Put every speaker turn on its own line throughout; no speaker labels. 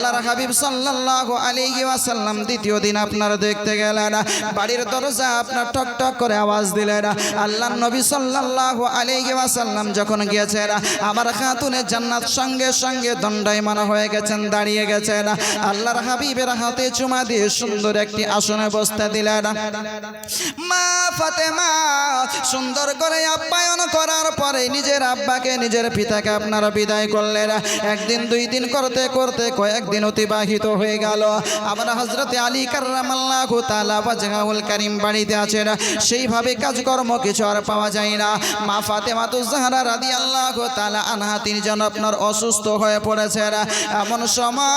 আল্লাহর দেখতে গেলেন, বাড়ির দরজা করে আওয়াজ দিলেন। আল্লাহর নবী সাল্লাল্লাহু আলাইহি ওয়াসাল্লাম যখন গিয়েছেন, আমার জান্নাত সঙ্গে সঙ্গে দণ্ডায়মান হয়ে গেছেন, দাঁড়িয়ে গেছেন। আল্লাহর হাবিবের হাতে চুমা দিয়ে সুন্দর একটি আসনে বসতে দিলেন। মা ফাতেমা, সুন্দর করে আপ্যায়ন করার পরে নিজের আব্বাকে, নিজের পিতাকে আপনারা বিদায় করলেন। একদিন, দুই দিন করতে করতে কয়েকদিন অতিবাহিত হয়ে গেল। আমরা হজরতে আলী ওয়াজহাউল কারীম বাড়িতে আছেন। সেইভাবে কাজকর্ম কিছু আর পাওয়া যায় না। মা ফাতেমা তো জাহরা রাদিয়াল্লাহু তাআলা আনহা, তিনি যেন আপনার অসুস্থ হয়ে পড়েছেন। এমন সময়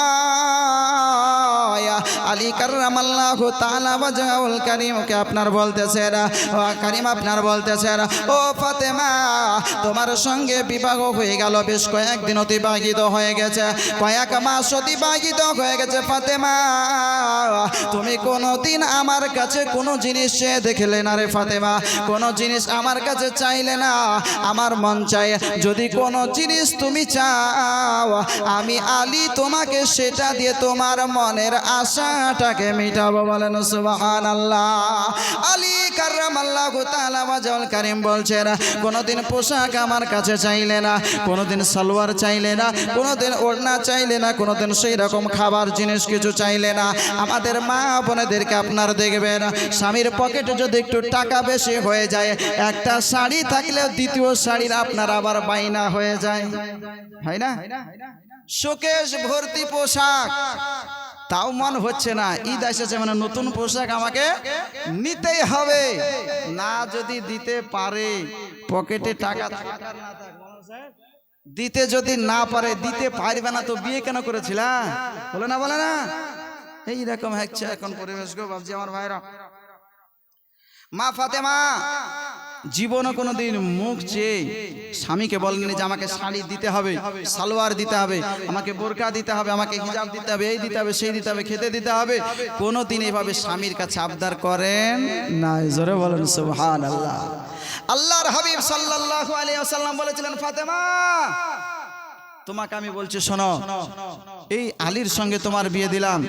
আলী কার্লামাল্লাহু তাআলা ওয়াজহাউল কারীমকে আপনার বলতেছেন কারিম আপনার বলতেছেন, ও ফাতেমা, তোমার সঙ্গে বিবাহ হয়ে গেল, বেশ কয়েকদিন অতিবাহিত হয়ে গেছে। কয়েক মাস অতিবাহিত হয়ে গেছে, ফাতেমা। তুমি কোনোদিন আমার কাছে কোনো জিনিস দেখলে না রে ফাতেমা। কোনো জিনিস আমার কাছে চাইলে না, আমার মন চাই যদি কোনো জিনিস তুমি চাও, আমি আলী তোমাকে সেটা দিয়ে তোমার মনের আশাটাকে মিটাবো বলেন সুবাহান আল্লাহ আলী কার্রাম আল্লাহ তাআলা ওয়াজাল কারিম কোনোদিন পোশাক আমার কাছে চাইলে না, কোনোদিন সালোয়ার চাইলে না, কোনোদিন ওড়না চাইলে না, কোনোদিন সেই রকম খাবার জিনিস কিছু চাইলে না। আমাদের মা বোনেদেরকে আপনার দেখবেন, স্বামীর পকেটে যদি একটু টাকা বেশি হয়ে যায়, একটা শাড়ি থাকলেও দ্বিতীয় শাড়ির আপনার আবার বাইনা হয়ে যায়। হয় না? শোকেশ ভর্তি পোশাক। তাও মন হচ্ছে না। ঈদ এসেছে মানে নতুন পোশাক আমাকে নিতেই হবে। না যদি দিতে পারে, পকেটে টাকা দিতে যদি না পারে, দিতে পারবে না, তো বিয়ে কেন করেছিলা? বলে না বলে না। এইরকম হচ্ছে এখন পরিবেশ গো বাবজি আমার ভাইরা। মা ফাতেমা জীবনে কোনোদিন মুখ চেয়ে স্বামীকে বলেনি যে আমাকে শাড়ি দিতে হবে, সালোয়ার দিতে হবে, আমাকে বোরকা দিতে হবে, আমাকে হিজাব দিতে হবে, এই দিতে হবে, সেই দিতে হবে, খেতে দিতে হবে। কোনোদিন এইভাবে স্বামীর কাছে আবদার করেন না জোরে বলেন সুবহান আল্লাহ আল্লাহর হাবিব সাল্লাল্লাহু আলাইহি ওয়াসাল্লাম বলেছিলেন, ফাতেমা, তোমাকে আমি বলছি, শোনো, এই আলীর সঙ্গে তোমার বিয়ে দিলাম।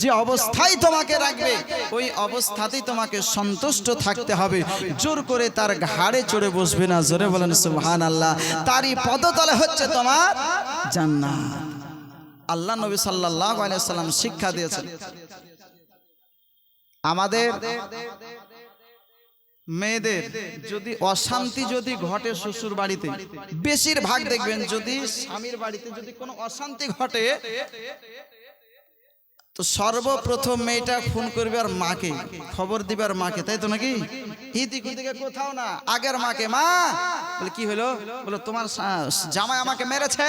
যে অবস্থায় তোমাকে রাখবে, ওই অবস্থাতেই তোমাকে সন্তুষ্ট থাকতে হবে। জোর করে তার ঘাড়ে চড়ে বসবে না, জোরে বলেন সুবহান আল্লাহ তারই পদতলে হচ্ছে তোমার জান্নাত। আল্লাহ নবী আলাইহি সাল্লাম শিক্ষা দিয়েছেন। আমাদের মেয়েদের যদি অশান্তি যদি ঘটে শ্বশুর বাড়িতে বেশিরভাগ দেখবেন যদি স্বামীর বাড়িতে যদি কোনো অশান্তি ঘটে, তো সর্বপ্রথম মেয়েটা ফোন করবে মাকে, খবর দিবে আর মাকে, তাই তো নাকি? ওদিকে কোথাও না, আগের মাকে, মা! বলে, কি হলো? বলে, তোমার জামাই আমাকে মেরেছে।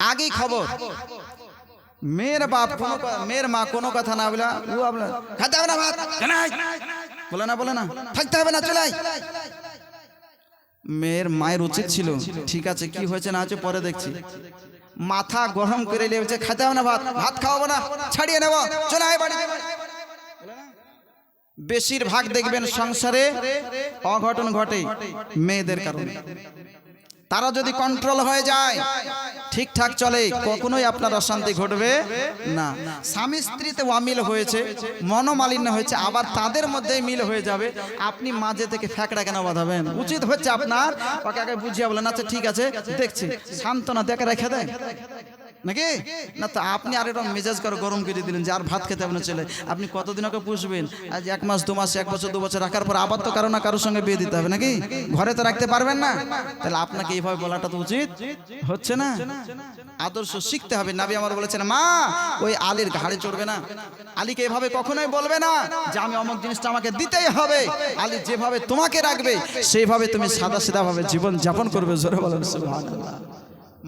আগেই খবর। মেয়ের বাপ মেয়ের মা কোনো কথা না বলে, ও আপনার খাতে না। বলে না বলে না। থাকতে হবে না চলাই। মেয়ের মায়ের উচিত ছিল। ঠিক আছে কি হয়েছে না হয়েছে পরে দেখছি। মাথা গরম করে নিয়েছে খেতে হবে না ভাত ভাত খাওয়াবো না ছাড়িয়ে নেব চলে আয় বাড়ি। বেশিরভাগ দেখবেন সংসারে অঘটন ঘটে মেয়েদের কারণে। তারা যদি কন্ট্রোল হয়ে যায় ঠিকঠাক চলে কখনোই আপনার অশান্তি ঘটবে না স্বামী স্ত্রীতে অমিল হয়েছে মনোমালিন্য হয়েছে আবার তাদের মধ্যেই মিল হয়ে যাবে আপনি মাঝে থেকে ফ্যাকড়া কেন বাঁধাবেন উচিত হচ্ছে আপনার ওকে আগে বুঝিয়ে বলেন আচ্ছা ঠিক আছে দেখছি সান্ত্বনা দেখে রেখে দেয় নাকি? না তো আপনি আর এরকম মেজাজ করে গরম করে দিলেন যে আর ভাত খেতে না ছেলে। আপনি কতদিন ওকে পুষবেন? আজ এক মাস, দু মাস, এক বছর, দু বছর রাখার পর আবার তো কারও না কারোর সঙ্গে বিয়ে দিতে হবে নাকি? ঘরে তো রাখতে পারবেন না। তাহলে আপনাকে এইভাবে বলাটা তো উচিত। হচ্ছে না? আদর্শ শিখতে হবে। নাবি আমার বলেছেন, মা, ওই আলীর ঘাড়ে চড়বে না। আলীকে এভাবে কখনোই বলবে না যে আমি অমুক জিনিসটা আমাকে দিতেই হবে। আলী যেভাবে তোমাকে রাখবে, সেইভাবে তুমি সাদা সিধা ভাবে জীবন যাপন করবে। জোরে বলেন, সুবহানাল্লাহ।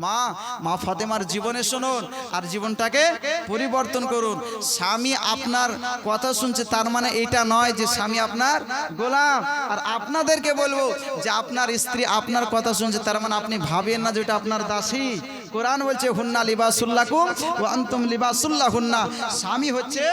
মা মা ফাতেমার জীবনে শুনুন আর জীবনটাকে পরিবর্তন করুন। স্বামী আপনার কথা শুনছে, তার মানে এটা নয় যে স্বামী আপনার গোলাম। আর আপনাদেরকে বলব যে আপনার স্ত্রী আপনার কথা শুনছে, তার মানে আপনি ভাবেন না যে এটা আপনার দাসী। কোরআন বলছে, হুন্না লিবাসুল্লাকুম ও আন্তুম লিবাসুল্লাহ হুন্না স্বামী হচ্ছে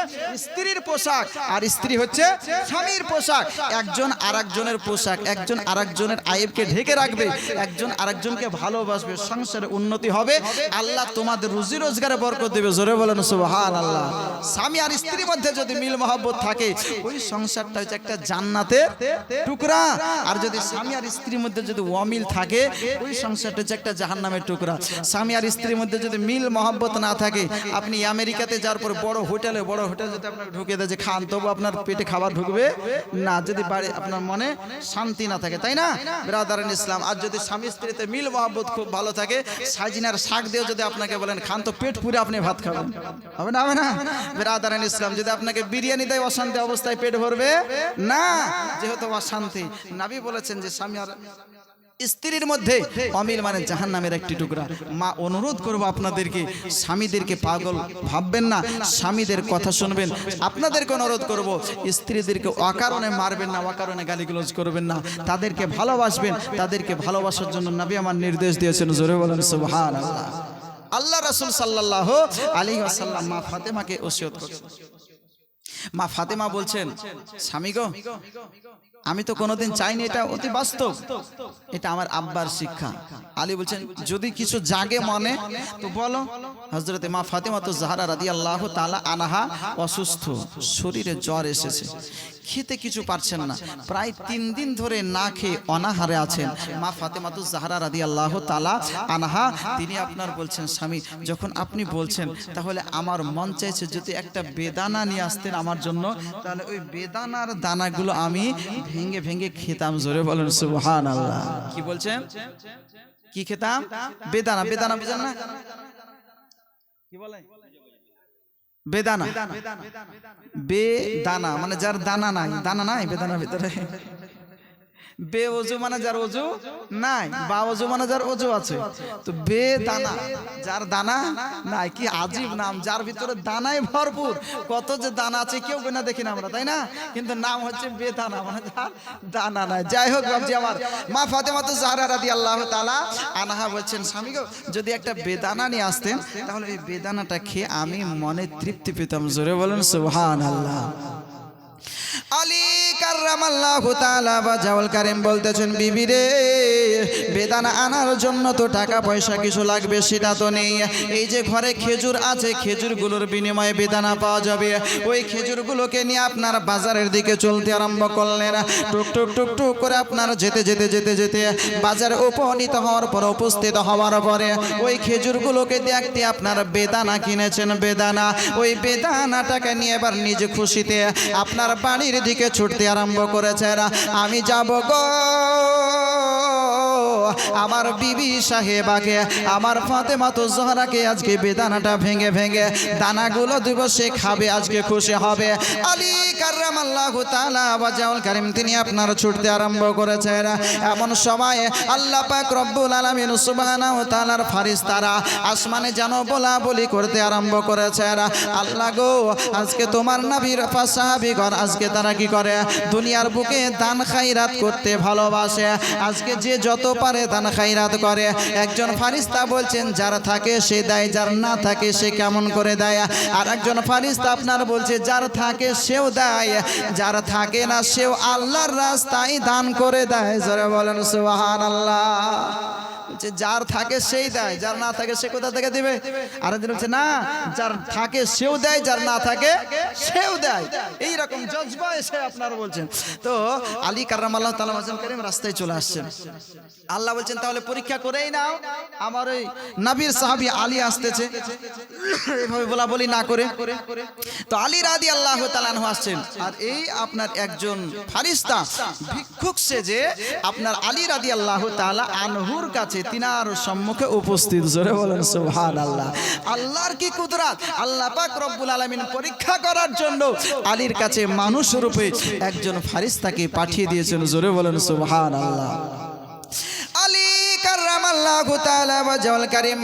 স্ত্রীর পোশাক আর স্ত্রী হচ্ছে স্বামীর পোশাক। একজন আরেকজনের পোশাক, একজন আরেকজনের আয়েবকে ঢেকে রাখবে, একজন আরেকজনকে ভালোবাসবে, সংসারে উন্নতি হবে, আল্লাহ তোমাদের রুজি রোজগারে বরকত দেবে। জোরে বলেন সুবহান আল্লাহ স্বামী আর স্ত্রীর মধ্যে যদি মিল মহব্বত থাকে, ওই সংসারটা হচ্ছে একটা জান্নাতের টুকরা। আর যদি স্বামী আর স্ত্রীর মধ্যে যদি অমিল থাকে, ওই সংসারটা হচ্ছে একটা জাহান্নামের টুকরা। স্বামী আর স্ত্রীর মধ্যে যদি মিল, মহব্বত না থাকে, আপনি আমেরিকাতে যাওয়ার পর বড় হোটেলে, বড় হোটেল যদি আপনাকে ঢুকে দেয় যে খান, তবু আপনার পেটে খাবার ঢুকবে না, যদি বাড়ি আপনার মনে শান্তি না থাকে, তাই না? ব্রাদারান ইসলাম আর যদি স্বামী স্ত্রীতে মিল, মহব্বত খুব ভালো থাকে, সাজিনার শাক দিয়েও যদি আপনাকে বলেন, খান, তো পেট পুরে আপনি ভাত খাবেন। হবে না হবে না? ব্রাদারান ইসলাম যদি আপনাকে বিরিয়ানি দেয়, অশান্তি অবস্থায় পেট ভরবে? না, যেহেতু অশান্তি। নাবি বলেছেন যে স্বামী আর স্ত্রীর মধ্যে অমিল মানে জাহান নামের একটি টুকরা। মা, অনুরোধ করব আপনাদেরকে, স্বামীদেরকে পাগল ভাববেন না, স্বামীদের কথা শুনবেন। আপনাদেরকে অনুরোধ করব, স্ত্রীদেরকে অকারণে মারবেন না, অকারণে গালিগুলোজ করবেন না। তাদেরকে ভালোবাসবেন, তাদেরকে ভালোবাসার জন্য নবী আমার নির্দেশ দিয়েছেন, জোরে বলেন সুবহান আল্লাহ রাসূল সাল্লাল্লাহু আলাইহি ওয়াসাল্লাম, মা ফাতেমাকে ওসিয়ত করেছেন। মা ফাতেমা বলছেন, স্বামী গো আমি তো কোনোদিন চাইনি এটা অতি বাস্তব। এটা আমার আব্বার শিক্ষা। আলী বলছেন যদি কিছু জাগে মনে তো বলো। হজরতে মা ফাতেমা তো জাহারা রাদি আল্লাহ তালা আনাহা অসুস্থ শরীরে জ্বর এসেছে। খেতে কিছু পারছেন না। প্রায় তিন দিন ধরে না খেয়ে অনাহারে আছেন। মা ফাতেমা তো জাহারা রাদি আল্লাহ তালা আনাহা তিনি আপনার বলছেন স্বামী যখন আপনি বলছেন তাহলে আমার মন চাইছে যদি একটা বেদানা নিয়ে আসতেন আমার জন্য তাহলে ওই বেদানার দানাগুলো আমি ভেঙে ভেঙে খেতাম। জোরে বলেন সুবহান আল্লাহ কি বলছেন? কি খেতাম? বেদানা বেদানা বেদানা কি বলে বেদানা। বেদানা। মানে যার দানা নাই দানা নাই বেদানার ভিতরে। বে অজু মানে যার অজু নাই, বা অজু মানে যার অজু আছে। তো বে দানা, যার দানা নাই, কি আজীব নাম, যার ভিতরে দানায় ভরপুর। কত যে দানা আছে, কেউ না দেখি না আমরা, তাই না? কিন্তু নাম হচ্ছে বে দানা মানে যার দানা নাই। যাই হোক বাবজি আমার। মা ফাতেমা তো জাহরা রাদি আল্লাহ তালা আনাহা বলছেন, স্বামী যদি একটা বেদানা নিয়ে আসতেন, তাহলে এই বেদানাটা খেয়ে আমি মনে তৃপ্তি পেতাম। জোরে বলেন সুবহান আল্লাহ আলী কার্রামাল্লাহু তাআলা বা জাওয়াল কারিম বলতেছেন বিবি রে বেদানা আনার জন্য তো টাকা পয়সা কিছু লাগবে, সেটা তো নেই। এই যে ঘরে খেজুর আছে, খেজুরগুলোর বিনিময়ে বেদানা পাওয়া যাবে। ওই খেজুরগুলোকে নিয়ে আপনার বাজারের দিকে চলতে আরম্ভ করলেন। টুক টুক টুক টুক করে আপনার যেতে যেতে যেতে যেতে বাজারে উপনীত হওয়ার পর, উপস্থিত হওয়ার পরে ওই খেজুরগুলোকে দেখতে আপনার বেদানা কিনেছেন, বেদানা। ওই বেদানাটাকে নিয়ে এবার নিজ খুশিতে আপনার বাড়ির দিকে ছুটতে আরম্ভ করেছেন। আমি যাব গো। আমার বিবি সাহেবাকে আমার ফাতেমা তো জহরাকে আজকে বেদানাটা ভেঙে ভেঙে দানাগুলো দিব, সে খাবে, আজকে খুশি হবে। আলী কার্রাম আল্লাহ তালা বাজাউল তিনি আপনার ছুটতে আরম্ভ করেছেন। এমন সময় আল্লাহ পাক রব্বুল আলামিন সুবহানাহু ওয়া তাআলার ফারিস্তারা আসমানে যেন বলা বলি করতে আরম্ভ করেছেন। আল্লাহ গো, আজকে তোমার নবীর সাহাবীগণ আজকে তারা কি করে? দুনিয়ার বুকে দান খাইরাত করতে ভালোবাসে। আজকে যে যত পারে, দান খাইরাত করে। একজন ফারিস্তা বলছেন, যারা থাকে সে দেয়, যার না থাকে সে কেমন করে দেয়? আর একজন ফারিস্তা আপনার বলছে, যার থাকে সেও দেয়, যার থাকে না সেও আল্লাহর রাস্তায় দান করে দেয়। বলেন, সুবহানাল্লাহ। আল্লাহ বলছে যার থাকে সেই দেয়, যার না থাকে সে কোথা থেকে দিবে? আর একজন বলছে, না, যার থাকে সেও দেয়, যার না থাকে সেও দেয়। এই রকম জজবা এসে আপনারা বলছেন। তো আলী কারাম আল্লাহ তালা করিম রাস্তায় চলে আসছেন। আল্লাহ বলছেন, তাহলে পরীক্ষা করেই নাও। আমার ওই নবীর সাহাবী আলী আসতেছে। এভাবে বলা বলি না করে। তো আলী রাদি আল্লাহ তালানহু আসছেন। আর এই আপনার একজন ফারিস্তা, ভিক্ষুক সে যে আপনার আলী রাদি আল্লাহ তালা আনহুর কাছে তিনার সম্মুখে উপস্থিত, জোরে বলেন সুবহান আল্লাহ আল্লাহর কি কুদরাত? আল্লাহ পাক রব্বুল আলামিন পরীক্ষা করার জন্য আলীর কাছে মানুষ রূপে একজন ফারিস্তাকে পাঠিয়ে দিয়েছেন, জোরে বলেন সুবহান আল্লাহ আলী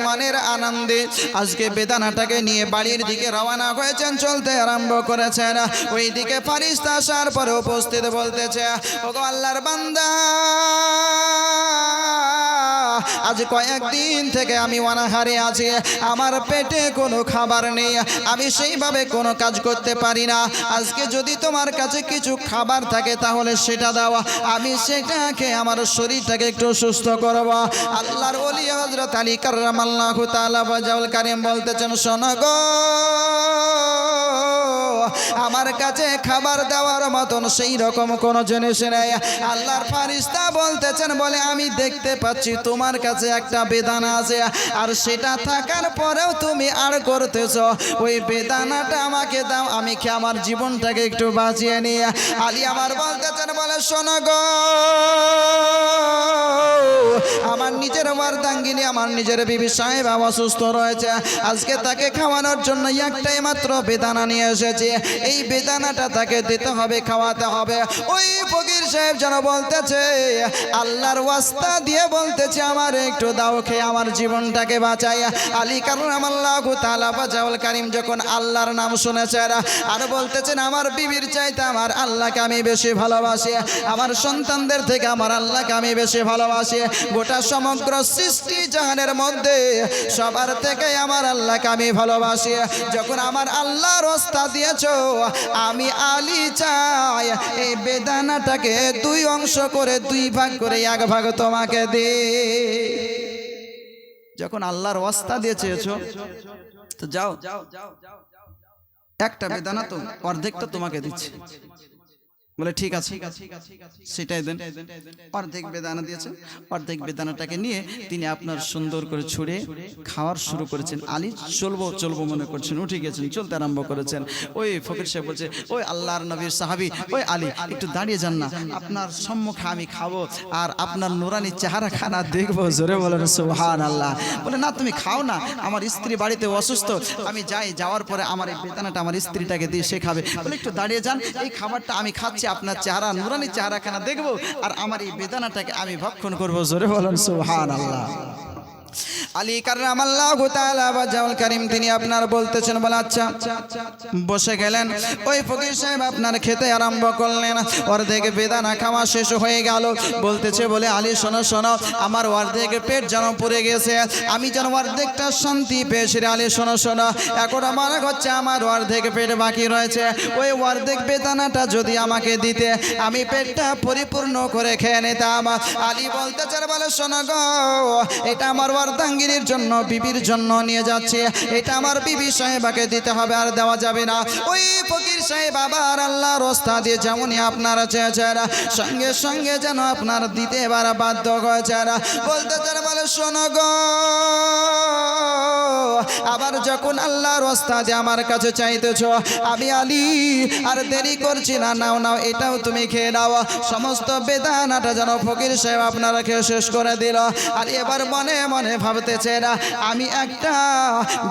মনের আনন্দে আজকে বেদানাটাকে নিয়ে বাড়ির দিকে রওনা চলতে আরম্ভ ফারিস্তা পরে উপস্থিত বলতেছে আল্লাহর বান্দা! আজ কয়েকদিন থেকে আমি অনাহারে আছি। আমার পেটে কোনো খাবার নেই। আমি সেইভাবে কোনো কাজ করতে পারি না। আজকে যদি তোমার কাছে কিছু খাবার থাকে, তাহলে সেটা দেওয়া আমি সেটাকে আমার শরীরটাকে একটু সুস্থ করব। আল্লাহর অলি হজরত আলী কার্লাহ তালা বাজাউল কারিম বলতেছেন, শোনো গো আমার কাছে খাবার দেওয়ার মতন সেই রকম কোন জিনিস নেই। আল্লাহর ফারিস্তা বলতেছেন, বলে, আমি দেখতে পাচ্ছি তোমার কাছে একটা বেদানা আছে, আর সেটা থাকার পরেও তুমি আর করতেছ। ওই বেদানাটা আমাকে দাও, আমি কি আমার জীবনটাকে একটু বাঁচিয়ে নিয়ে আলী আমার বলতেছেন, বলে, শোনো গো। আমার নিজের মারদাঙ্গিনী আমার নিজের বিবি সাহেব অসুস্থ রয়েছে। আজকে তাকে খাওয়ানোর জন্য একটাই মাত্র বেদানা নিয়ে এসেছে। এই বেদানাটা তাকে দিতে হবে, খাওয়াতে হবে। ওই ফকির সাহেব যেন বলতেছে, আল্লাহর ওয়াস্তা দিয়ে বলতেছে আমার, একটু দাও খেয়ে আমার জীবনটাকে বাঁচাই। আলী কারণ আল্লাহ তালা বাজাউল কারিম যখন আল্লাহর নাম শুনেছেন আর বলতেছেন, আমার বিবির চাইতে আমার আল্লাহকে আমি বেশি ভালোবাসি, আমার সন্তানদের থেকে আমার আল্লাহকে আমি বেশি ভালোবাসি। গোটা সমগ্র সৃষ্টি জাহানের মধ্যে সবার থেকে আমার আল্লাহকে আমি ভালোবাসি। যখন আমার আল্লাহর রাস্তা দিয়েছ, আমি আলী চাই। এই বেদানাটাকে দুই অংশ করে, দুই ভাগ করে, এক ভাগ তোমাকে দে যখন আল্লাহর ওয়াস্তা দিয়ে চেয়েছো তো যাও। একটা বেদানা তো অর্ধেকটা তোমাকে দিচ্ছে। বলে ঠিক আছে সেটাই দেন। অর্ধেক বেদানা দিয়েছেন। অর্ধেক বেদানাটাকে নিয়ে তিনি আপনার সুন্দর করে ছুঁড়ে খাওয়ার শুরু করেছেন। আলী চলবো চলবো মনে করছেন উঠে গেছেন চলতে আরম্ভ করেছেন। ওই ফকির সাহেব বলছে ওই আল্লাহর নবীর সাহাবি ওই আলী একটু দাঁড়িয়ে যান না। আপনার সম্মুখে আমি খাব আর আপনার নুরানি চেহারা খানা দেখব জোরে বলেন সুহান আল্লাহ বলে না তুমি খাও না। আমার স্ত্রী বাড়িতে অসুস্থ। আমি যাই যাওয়ার পরে আমার এই বেদানাটা আমার স্ত্রীটাকে দিয়ে সে খাবে। বলে একটু দাঁড়িয়ে যান। এই খাবারটা আমি খাচ্ছি আপনার চেহারা, নুরানি চেহারাখানা দেখব আর আমার এই বেদানাটাকে আমি ভক্ষণ করব। জোরে বলেন সুহান আল্লাহ আলী কার্রাম আল্লাহ জাওয়াল করিম তিনি আপনার বলতেছেন, বলে আচ্ছা বসে গেলেন। ওই ফকির সাহেব আপনার খেতে আরম্ভ করলেন। অর্ধেক বেদানা খাওয়া শেষ হয়ে গেল। বলতেছে, বলে আলী, শোনো শোনো, আমার অর্ধেক পেট যেন পড়ে গেছে। আমি যেন অর্ধেকটা শান্তি পেয়েছি রে আলী, শোনো শোনো, এখন আমার হচ্ছে আমার অর্ধেক পেট বাকি রয়েছে। ওই অর্ধেক বেদানাটা যদি আমাকে দিতে, আমি পেটটা পরিপূর্ণ করে খেয়ে নিতাম। আলী বলতেছে, বলে, শোনো গো, এটা আমার অর্ধাঙ্গিনীর জন্য, বিবির জন্য নিয়ে যাচ্ছে। এটা আমার বিবি সাহেবাকে দিতে হবে, আর দেওয়া যাবে না। ওই ফকির সাহেব আবার আল্লাহ রস্তা দিয়ে যেমনই আপনারা চেয়েছেন, সঙ্গে সঙ্গে যেন আপনার দিতে এবার বাধ্য হয়েছেন। বলতে চান, বলে, শোনো গো, আবার যখন আল্লাহর ওস্তাদে আমার কাছে চাইতেছ, আমি আলী, আর দেরি করছি না, নাও নাও, এটাও তুমি খেয়ে নাও। সমস্ত বেদানাটা যেন ফকির সাহেব আপনারা খেয়ে শেষ করে দিল। আর এবার মনে মনে ভাবতেছে না আমি একটা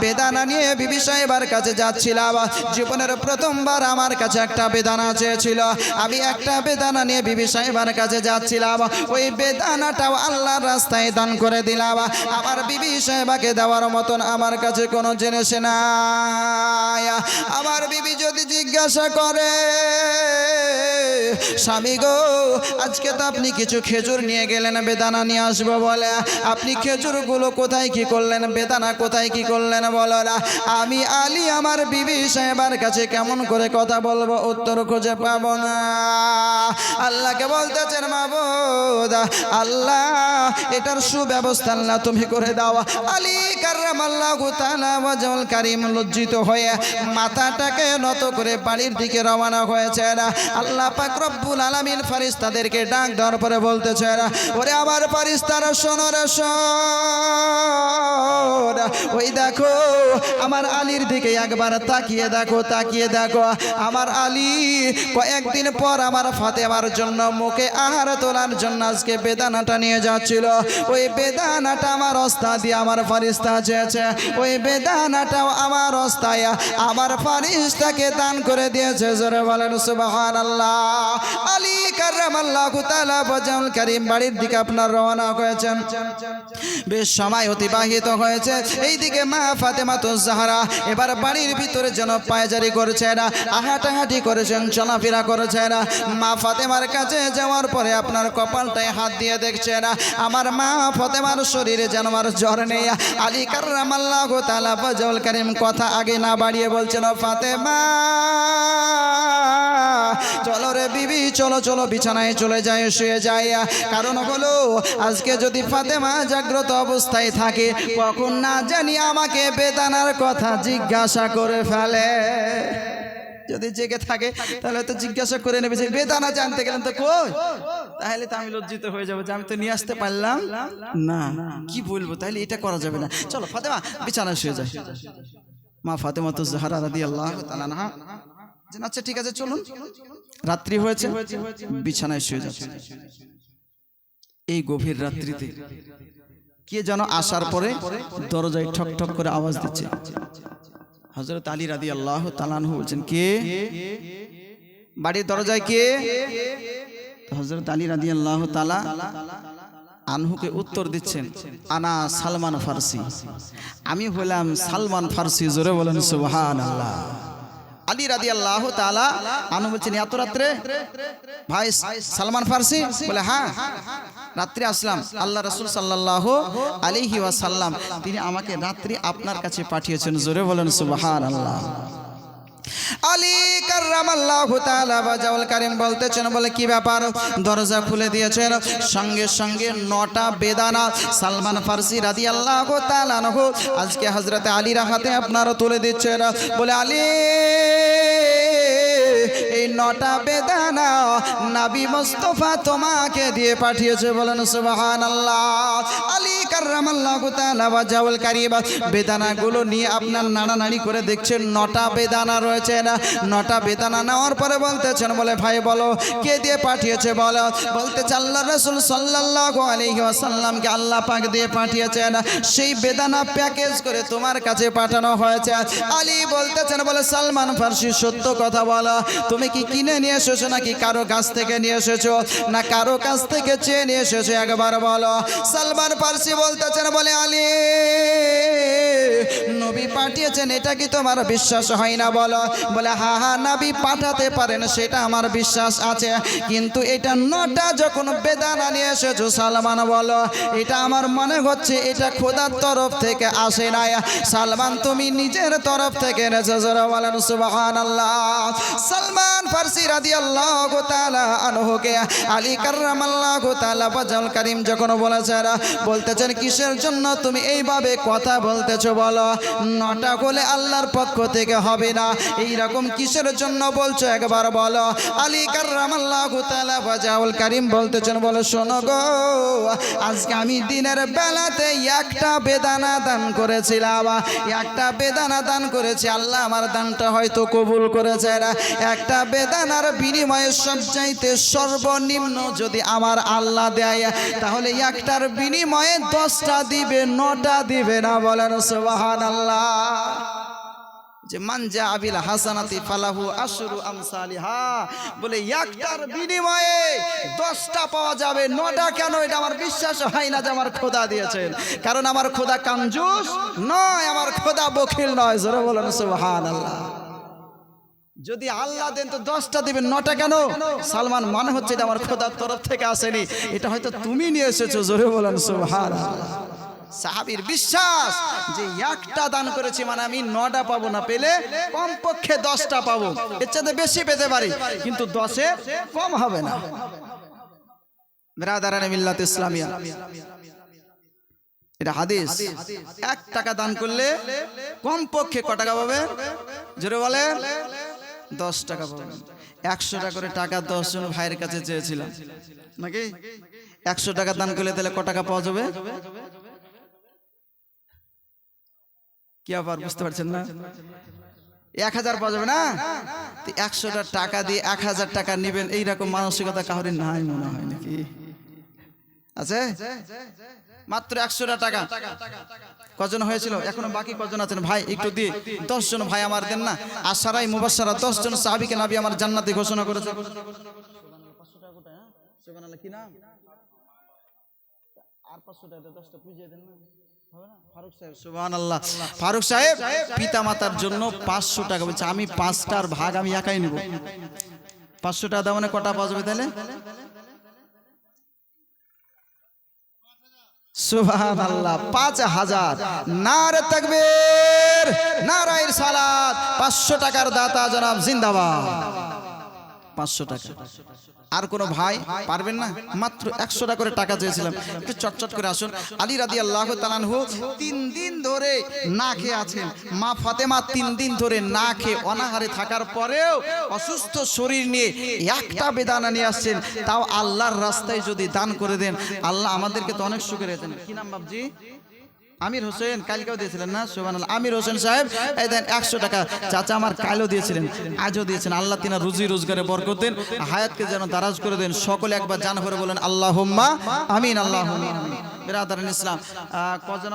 বেদানা নিয়ে বিবি সাহেবার কাছে যাচ্ছিলাম। জীবনের প্রথমবার আমার কাছে একটা বেদানা চেয়েছিল। আমি একটা বেদানা নিয়ে বিবি সাহেবার কাছে যাচ্ছিলাম। ওই বেদানাটাও আল্লাহর রাস্তায় দান করে দিলাম। আমার বিবি সাহেবাকে দেওয়ার মতন আমার কাছে কোনো জিনিস নাই। আমার বিবি যদি জিজ্ঞাসা করে, স্বামী গো, আজকে তো আপনি কিছু খেজুর নিয়ে গেলেন, বেদানা নিয়ে আসব বলে। আপনি খেজুরগুলো কোথায় কি করলেন? বেদানা কোথায় কি করলেন? বলো না। আমি আলী, আমার বিবি সাহেবার কাছে কেমন করে কথা বলব? উত্তর খুঁজে পাবো না। আল্লাহকে বলতেছেন, মাবুদ, আল্লাহ, এটার সুব্যবস্থা না তুমি করে দাও। আলী কার্রাম আল্লাহ ওয়াজাল কারিম লজ্জিত হয়ে মাথাটাকে নত করে বাড়ির দিকে রওনা হয়েছে। না আল্লাহ পাক রব্বুল আলামিন ফারিস্তাদেরকে ডাক দেওয়ার পরে বলতেছে, ওরে আমার ফারিস্তারা শোনো রে, শোন। ওই দেখো, আমার আলীর দিকে একবার তাকিয়ে দেখো তাকিয়ে দেখো। আমার আলী কয়েকদিন পর আমার ফাতেমার জন্য মুখে আহার তোলার জন্য আজকে বেদানাটা নিয়ে যাচ্ছিল। ওই বেদানাটা আমার অস্তা দিয়ে আমার ফারিস্তা চেয়েছে। ওই বেদানাটাও আমার অস্থায়, আমার ফারিস্তাকে দান করে দিয়েছে। জোরে বলেন সুবাহান আল্লাহ আলী কার্রাম আল্লাহ তালা বজাউল করিম বাড়ির দিকে আপনার রওনা হয়েছেন। বেশ সময় অতিবাহিত হয়েছে। এইদিকে মা ফাতেমা তো জাহারা এবার বাড়ির ভিতরে যেন পায়জারি করেছে না আহাটাহাটি করেছেন, চলাফেরা করেছে না। মা ফাতেমার কাছে যাওয়ার পরে আপনার কপালটায় হাত দিয়ে দেখছে না। আমার মা ফাতেমার শরীরে যেন আমার জ্বর নেই। আলী কার্রাম আল্লাহ তালা বজাউল করিম কথা আগে না বাড়িয়ে বলছেন ফাতেমা, চলো রে বিবি, চলো চলো, বিছানায় চলে যায় শুয়ে যায় কারণ হলো, আজকে যদি ফাতেমা জাগ্রত অবস্থায় থাকে, কখন না জানি আমাকে বেদানার কথা জিজ্ঞাসা করে ফেলে। যদি জেগে থাকে, তাহলে তো জিজ্ঞাসা করে নেবে যে, বেদানা জানতে গেলেন তো কই? তাহলে তো আমি লজ্জিত হয়ে যাব যে আমি তো নিয়ে আসতে পারলাম। না, কি বলব? তাহলে এটা করা যাবে না। চলো, ফাতেমা, বিছানায় শুয়ে যায় মা ফাতেমা তো জাহারা রাদি আল্লাহ যেন আচ্ছা ঠিক আছে, চলুন। রাত্রি হয়েছে, বিছানায় শুয়ে যাচ্ছে। এই গভীর রাত্রিতে কে যেন আসার পরে দরজায় ঠক ঠক করে আওয়াজ দিচ্ছে। হজরত আলী রাদি আল্লাহ তালানহু বলছেন কে? বাড়ির দরজায় কে? হজরত আলী রাদি আল্লাহ তালা আনহুকে উত্তর দিচ্ছেন আনা সালমান ফার্সি। আমি হলাম সালমান ফার্সি জোরে বলেন সুবহান আল্লাহ আলী রাদি আল্লাহ তালা আনু বলছেন, এত রাত্রে? ভাই, সালমান ফার্সি বলে হ্যাঁ রাত্রে আসলাম। আল্লাহ রসুল সাল্লাহ আলিহি ওয়াসাল্লাম, তিনি আমাকে রাত্রি আপনার কাছে পাঠিয়েছেন। জোরে বলেন সুবাহ আল্লাহ আলী কার্রামাল্লাহু তাআলা বাজাউল কারীম বলতেছেন, বলে, কি ব্যাপার? দরজা খুলে দিয়েছেন। সঙ্গে সঙ্গে নটা বেদানা সালমান ফার্সি রাদিয়াল্লাহু তাআলা আনহু আজকে হযরতে আলীর হাতে আপনারা তুলে দিচ্ছেন। বলে, আলী এই নটা বেদানা নাবি মোস্তফা তোমাকে দিয়ে পাঠিয়েছে, বলেন সুবহানাল্লাহ। আলী কার্রামাল্লাহু তাআলা বাজাউল কারীম। বেদানাগুলো নিয়ে আপনার নাড়ানাড়ি করে দেখছেন, নটা বেদানা রয়েছে না? নটা বেদানা নেওয়ার পরে বলতেছেন, বলে, ভাই, বলো, কে দিয়ে পাঠিয়েছে, বলো? বলতে আল্লাহ রসুল সাল্লাল্লাহু আলাইহি ওয়াসাল্লামকে আল্লাহ পাক দিয়ে পাঠিয়েছেন সেই বেদানা প্যাকেজ করে তোমার কাছে পাঠানো হয়েছে। আলী বলতেছেন, বলে, সালমান ফার্সি, সত্য কথা বলো। তুমি কি কিনে নিয়ে এসেছ নাকি কারও কাছ থেকে নিয়ে এসেছ? না কারও কাছ থেকে চেয়ে নিয়ে এসেছ? একবার বলো। সালমান ফার্সি বলতেছেন, বলে, আলী, নবী পাঠিয়েছেন, এটা কি তোমার বিশ্বাস হয় না বলো? বলে, হা হা, নবী পাঠাতে পারেন, সেটা আমার বিশ্বাস আছে। কিন্তু এটা নটা যখন বেদানা নিয়ে এসেছ, সালমান বলো, এটা আমার মনে হচ্ছে এটা খোদার তরফ থেকে আসে না সালমান, তুমি নিজের তরফ থেকে এনেছো, জোরা বলেন, সুবহানাল্লাহ। সালমান ফার্সি রাদিয়াল্লাহু তাআলা আনহুকে আলী কার্রামাল্লাহু তাআলা বাজাল করিম যখন বলেছেন, বলতেছেন, কিসের জন্য তুমি এইভাবে কথা বলতেছো বলো? নটা হলে আল্লাহর পক্ষ থেকে হবে না। এই রকম কিসের জন্য বলছো একবার বলো? আলী কার্রামাল্লাহু তাআলা বাজাউল করিম বলতেছেন, বলো, শোনো গো, আজকে আমি দিনের বেলাতে একটা বেদানা দান করেছিলাম। একটা বেদানা দান করেছি, আল্লাহ আমার দানটা হয়তো কবুল করেছে একটা বেদানার বিনিময়ে সবচাইতে সর্বনিম্ন যদি আমার আল্লাহ দেয়, তাহলে একটার বিনিময়ে দশটা দিবে, নটা দিবে না বলেন সুবাহান আল্লাহ যে মানজা আবিল হাসানাতি ফালাহু আশরু আমসালিহা, বলে একটার বিনিময়ে দশটা পাওয়া যাবে, নটা কেন? এটা আমার বিশ্বাস হয় না যে আমার খোদা দিয়েছেন। কারণ আমার খোদা কাঞ্জুস নয়, আমার খোদা বখিল নয়, জোরে বলেন সুবহানাল্লাহ। যদি আল্লাহ দেন তো দশটা দিবেন, নটা কেন? সালমান, মনে হচ্ছে এটা আমার খোদার তরফ থেকে আসেনি। এটা হয়তো তুমি নিয়ে এসেছ, জোরে বলেন সুবহান সাহাবির বিশ্বাস যে একটা দান করেছি মানে আমি নটা পাবো না পেলে কমপক্ষে দশটা পাবো। এর চাইতে বেশি পেতে পারি, কিন্তু দশে কম হবে না। বেরাদারান মিল্লাত ইসলামিয়া, এটা হাদিস। এক টাকা দান করলে কমপক্ষে ক টাকা পাবে? জোরে বলে দশ টাকা পাবেন একশো টাকা করে টাকা দশ জন ভাইয়ের কাছে চেয়েছিলাম। নাকি? একশো টাকা দান করলে তাহলে ক টাকা পাওয়া যাবে? কি আবার বুঝতে পারছেন না? এক হাজার পাওয়া যাবে না? একশোটা টাকা দিয়ে এক হাজার টাকা নেবেন, এইরকম মানসিকতা কাহরে নাই মনে হয় নাকি? আছে? মাত্র একশোটা টাকা। কজন হয়েছিল? এখনও বাকি কজন আছেন? ভাই, একটু দিয়ে দশ জন ভাই আমার দেন না। আর সারাই মুবাসারা দশ জন সাহাবিকে নাবি আমার জান্নাতি ঘোষণা করেছে। পাঁচশো টাকা ফারুক সাহেব পিতা মাতার জন্য পাঁচশো টাকা বলছে, আমি পাঁচটার ভাগ আমি একাই নেব। পাঁচশো টাকা দাম কটা পাওয়া যাবে তাহলে? সুবহান আল্লাহ পাঁচশো টাকার দাতা জনাব জিন্দাবাদ। পাঁচশো টাকা। আর কোনো ভাই? পারবেন না? মাত্র একশো টাকা করে টাকা চেয়েছিলাম। একটু চটচট করে আসুন। আলী রাদি আল্লাহ তালানহু তিন দিন ধরে না খেয়ে আছেন। মা ফাতেমা তিন দিন ধরে না খেয়ে অনাহারে থাকার পরেও অসুস্থ শরীর নিয়ে একটা বেদানা নিয়ে আসছেন। তাও আল্লাহর রাস্তায় যদি দান করে দেন, আল্লাহ আমাদেরকে তো অনেক সুখে রেখেছেন কি নাম বাবজি আমির হোসেন কালকেও দিয়েছিলেন না? সোবান আমির হোসেন সাহেব, এই দেন একশো টাকা। চাচা আমার কালও দিয়েছিলেন, আজও দিয়েছেন। আল্লাহ তিনা রুজি রোজগারে বরকত দেন, হায়াতকে যেন দারাজ করে দেন। সকলে একবার জান করে বলেন আল্লাহ হুম্মা আমিন। আল্লাহ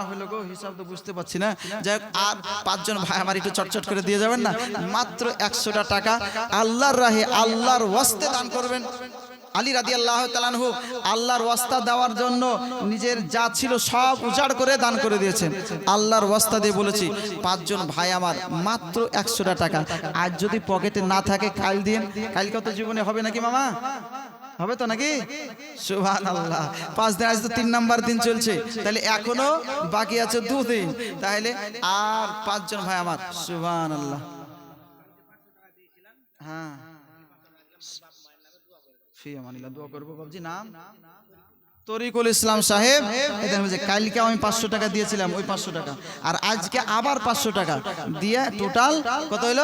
হইল গো? হিসাব তো বুঝতে পারছি না। যাই আর পাঁচজন ভাই আমার করে দিয়ে যাবেন না? মাত্র একশোটা টাকা। আল্লাহর রাহে আল্লাহর ওয়াস্তে দান করবেন। আলী রাদি আল্লাহ তালানহু আল্লাহর ওয়াস্তা দেওয়ার জন্য নিজের যা ছিল সব উজাড় করে দান করে দিয়েছেন। আল্লাহর ওয়াস্তা দিয়ে বলেছি, পাঁচজন ভাই আমার মাত্র একশোটা টাকা। আজ যদি পকেটে না থাকে কাল দিন কালকে তো জীবনে হবে নাকি মামা? হবে তো নাকি? সুভান আল্লাহ পাঁচ দিন আজ তো তিন নাম্বার দিন চলছে। তাহলে এখনও বাকি আছে দু দিন। তাহলে আর পাঁচজন ভাই আমার। সুভান আল্লাহ হ্যাঁ। ফি দোয়া করব বাবজি নাম তরিকুল ইসলাম সাহেব এদের কালকে আমি পাঁচশো টাকা দিয়েছিলাম ওই পাঁচশো টাকা। আর আজকে আবার পাঁচশো টাকা দিয়ে টোটাল কত হইল?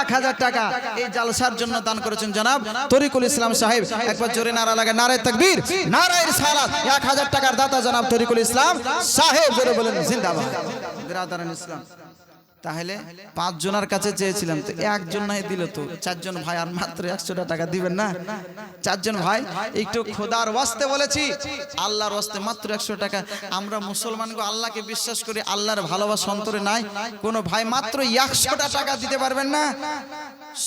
এক হাজার টাকা। এই জালসার জন্য দান করেছেন জনাব তরিকুল ইসলাম সাহেব। একবার জোরে নারা লাগে নারায় তাকবীর নারায়ের সালাত। এক হাজার টাকার দাতা জনাব তরিকুল ইসলাম সাহেব জোরে বলেন জিন্দাবাদ। ইসলাম। তাহলে পাঁচ জনের কাছে চেয়েছিলাম তো একজন নাই দিল তো। চারজন ভাই আর মাত্র একশোটা টাকা দিবেন না? চারজন ভাই, একটু খোদার ওয়াস্তে বলেছি, আল্লাহর ওয়াস্তে মাত্র একশো টাকা। আমরা মুসলমান গো, আল্লাহকে বিশ্বাস করি, আল্লাহর ভালোবাসা অন্তরে নাই। কোনো ভাই মাত্র একশোটা টাকা দিতে পারবেন না?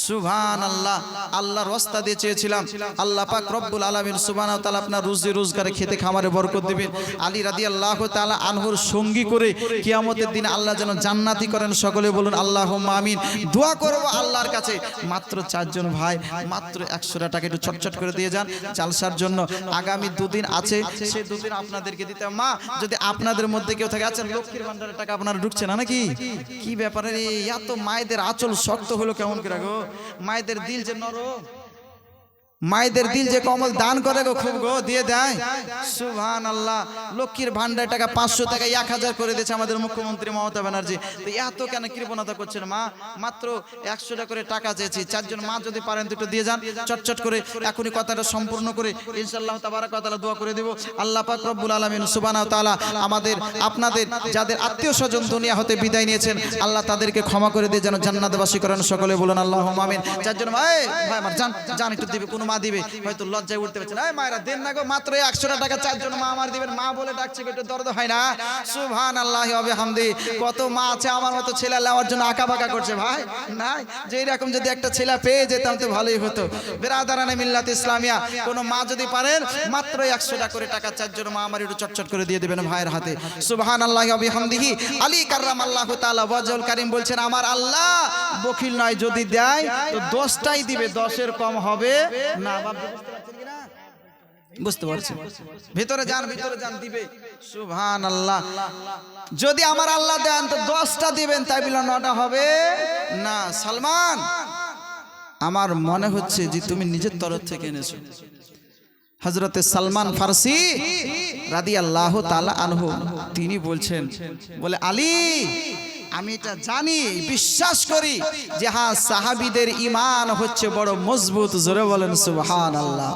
সুভান আল্লাহ আল্লাহর ওয়াস্তা দিয়ে চেয়েছিলাম। আল্লাহ পাক রব্বুল আলামিন সুবহান তাআলা আপনার রুজি রোজগারে খেতে খামারে বরকত দিবেন। আলী রাদিয়াল্লাহু তাআলা আনহুর সঙ্গী করে কিয়ামতের দিন আল্লাহ যেন জান্নাতি করেন সকলে বলুন আল্লাহ মামিন দোয়া করব আল্লাহর কাছে। মাত্র চারজন ভাই, মাত্র একশো টাকা একটু ছটছট করে দিয়ে যান চালসার জন্য। আগামী দুদিন আছে সে দুদিন আপনাদেরকে দিতে মা, যদি আপনাদের মধ্যে কেউ থাকে আছেন লক্ষ্মীর ভান্ডারের টাকা আপনারা ঢুকছে না নাকি? কি ব্যাপারে? এত মায়েদের আচল শক্ত হলো কেমন করে গো? মায়েদের দিল যে নরম। মায়েদের দিল যে কমল দান করে গো খুব গো দিয়ে দেয় সুভান আল্লাহ লক্ষ্মীর ভান্ডার টাকা পাঁচশো টাকা এক হাজার করে দিয়েছে আমাদের মুখ্যমন্ত্রী মমতা ব্যানার্জি। তো এত কেন কৃপণতা করছেন মা? মাত্র একশো টাকা করে টাকা চেয়েছি। চারজন মা যদি পারেন দুটো দিয়ে যান চটচট করে এখনই কথাটা সম্পূর্ণ করে ইনশাল্লাহ তাবারা কথাটা দোয়া করে দিব। আল্লাহ পাক রব্বুল আলমিন সুবানা তালা আমাদের আপনাদের যাদের আত্মীয় স্বজন দুনিয়া হতে বিদায় নিয়েছেন আল্লাহ তাদেরকে ক্ষমা করে দিয়ে যেন জান্নাতবাসী করেন। সকলে বলুন আল্লাহ আমিন। চারজন ভাই ভাই আমার জান জান একটু দেবে কোনো মা দিবে। হয়তো লজ্জায় উঠতে পারছে না। মায়েরা, দেন না গো, মাত্র একশোটা টাকা চারজন মা আমার দিবেন। মা বলে ডাকছে, একটু দর্দ হয় না। সুভান আল্লাহ হবে হামদি কত মা আছে আমার মতো ছেলে নেওয়ার জন্য আঁকা বাঁকা করছে ভাই? নাই? যে এরকম যদি একটা ছেলে পেয়ে যেতাম তো ভালোই হতো। বেরাদারানে মিল্লাত ইসলামিয়া। কোনো মা যদি পারেন, মাত্র একশো টাকা করে টাকা চারজন মা আমার একটু চটচট করে দিয়ে দেবেন ভাইয়ের হাতে। সুবহান আল্লাহ হবে হামদিহি আলী কার্রাম আল্লাহ তাআলা ওয়াজল কারিম বলছেন, আমার আল্লাহ বকিল নয়, যদি দেয়, তো দশটাই দিবে, দশের কম হবে। না বাপ বুঝতে পারছি। ভিতরে যান ভিতরে যান দিবে। সুবহান আল্লাহ যদি আমার আল্লাহ দেন তো দশটা দিবেন তাই বলে নটা হবে। না সালমান আমার মনে হচ্ছে যে তুমি নিজের তরফ থেকে এনেছো। হজরতে সালমান ফারসি রাদি আল্লাহ তালা আনহু তিনি বলছেন বলে আলী আমি এটা জানি, বিশ্বাস করি যে হ্যাঁ সাহাবিদের ইমান হচ্ছে বড় মজবুত, জোরে বলেন সুবহান আল্লাহ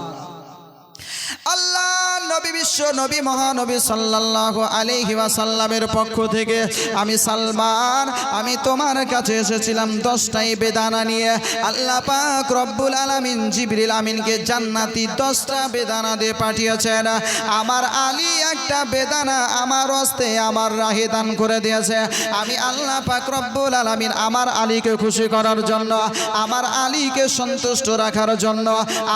আল্লাহ, নবী বিশ্ব, নবী মহানবী সাল্লাল্লাহু আলাইহি ওয়াসাল্লামের পক্ষ থেকে আমি সালমান, আমি তোমার কাছে এসেছিলাম দশটাই বেদানা নিয়ে। আল্লাহ পাক রব্বুল আলামিন জিবরিল আমিনকে জান্নাতি দশটা বেদানা দিয়ে পাঠিয়েছেন। আমার আলী একটা বেদানা আমার হস্তে, আমার রাহে দান করে দিয়েছে। আমি আল্লাহ পাক রব্বুল আলামিন আমার আলীকে খুশি করার জন্য, আমার আলীকে সন্তুষ্ট রাখার জন্য,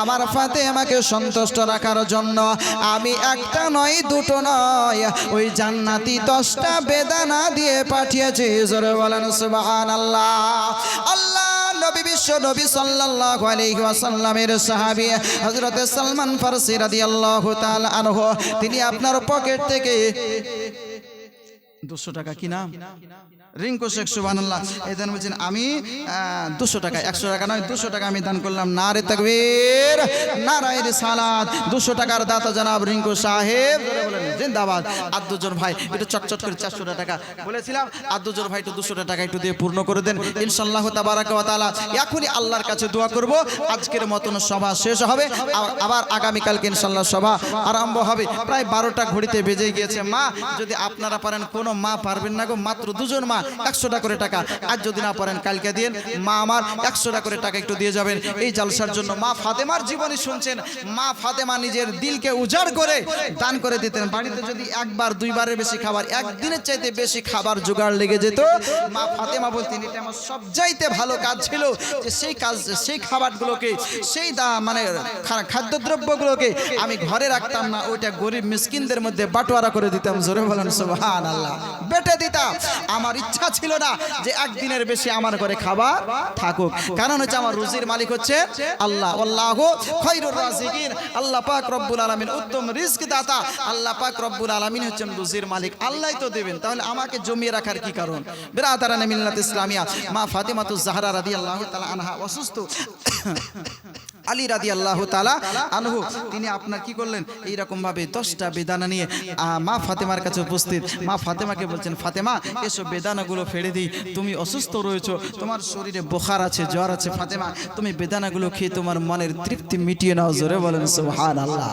আমার ফাতেমাকে সন্তুষ্ট রাখার জন্য। আমি একটা নয়, দুটো নয়। ওই জান্নাতি দশটা বেদানা দিয়ে পাঠিয়েছি। জোরে বলেন, সুবহানাল্লাহ। আল্লাহ, নবী বিশ্ব সালমান তিনি আপনার পকেট থেকে দুশো টাকা কি নাম? রিঙ্কু শেখ সুবানাল্লাহ এই দান বলছেন আমি দুশো টাকা একশো টাকা। নয় দুশো টাকা আমি দান করলাম। না রে তকবীর নারায়ের সালাদ দুশো টাকার দাতা জনাব রিঙ্কু সাহেব। জিন্দাবাদ। আর দুজন ভাই একটু চটচট করে চারশো টাকা বলেছিলাম। আর দুজন ভাই একটু দুশো টাকা একটু দিয়ে পূর্ণ করে দেন। ইনশাল্লাহ তাবারাক ওয়া তাআলা এখনই আল্লাহর কাছে দোয়া করব। আজকের মতন সভা শেষ হবে। আবার আগামীকালকে ইনশাল্লাহ সভা আরম্ভ হবে। প্রায় বারোটা ঘড়িতে বেজে গিয়েছে। মা যদি আপনারা পারেন কোনো মা পারবেন না গো। মাত্র দুজন মা একশোটা করে টাকা। আজ যদি না পারেন, কালকে দিন মা আমার একশোটা করে টাকা একটু দিয়ে যাবেন। এই জালসার জন্য মা ফাতেমার জীবনী শুনছেন। মা ফাতেমা নিজের দিলকে উজাড় করে দান করে দিতেন। বাড়িতে যদি একবার, দুইবারের বেশি খাবার, একদিনের চাইতে বেশি খাবার জোগাড় লেগে যেত, মা ফাতেমা বলতেন, এটা আমার সবচাইতে ভালো কাজ ছিল যে সেই কাজ, সেই খাবারগুলোকে, সেই দা মানে খাদ্যদ্রব্যগুলোকে আমি ঘরে রাখতাম না। ওইটা গরিব মিসকিনদের মধ্যে বাটোয়ারা করে দিতাম। জোরে বলেন সুবহান আল্লাহ বেটে দিতাম। আমার ইচ্ছা ছিল না যে একদিনের বেশি আমার ঘরে খাবার থাকুক। কারণ হচ্ছে আমার রুজির মালিক হচ্ছে আল্লাহ। আল্লাহ খৈরুর রাজিকিন। আল্লাহ পাক রব্বুল আলামিন উত্তম রিস্ক দাতা। আল্লাহ পাক রব্বুল আলামিন হচ্ছেন রুজির মালিক। আল্লাহই তো দেবেন। তাহলে আমাকে জমিয়ে রাখার কি কারণ? বিরাদারানে মিল্লাত ইসলামিয়া। মা ফাতিমাতু জাহরা রাদিয়াল্লাহু তাআলা আনহা অসুস্থ। আলী রাদি আল্লাহ তালা আনহু, তিনি আপনার কি করলেন? এইরকম ভাবে দশটা বেদানা নিয়ে মা ফাতেমার কাছে উপস্থিত। মা ফাতেমাকে বলছেন, ফাতেমা এসব বেদানাগুলো ফেলে দিই। তুমি অসুস্থ রয়েছ, তোমার শরীরে বোখার আছে, জ্বর আছে, ফাতেমা, তুমি বেদানাগুলো খেয়ে তোমার মনের তৃপ্তি মিটিয়ে নাও। জোরে বলেন সোহান আল্লাহ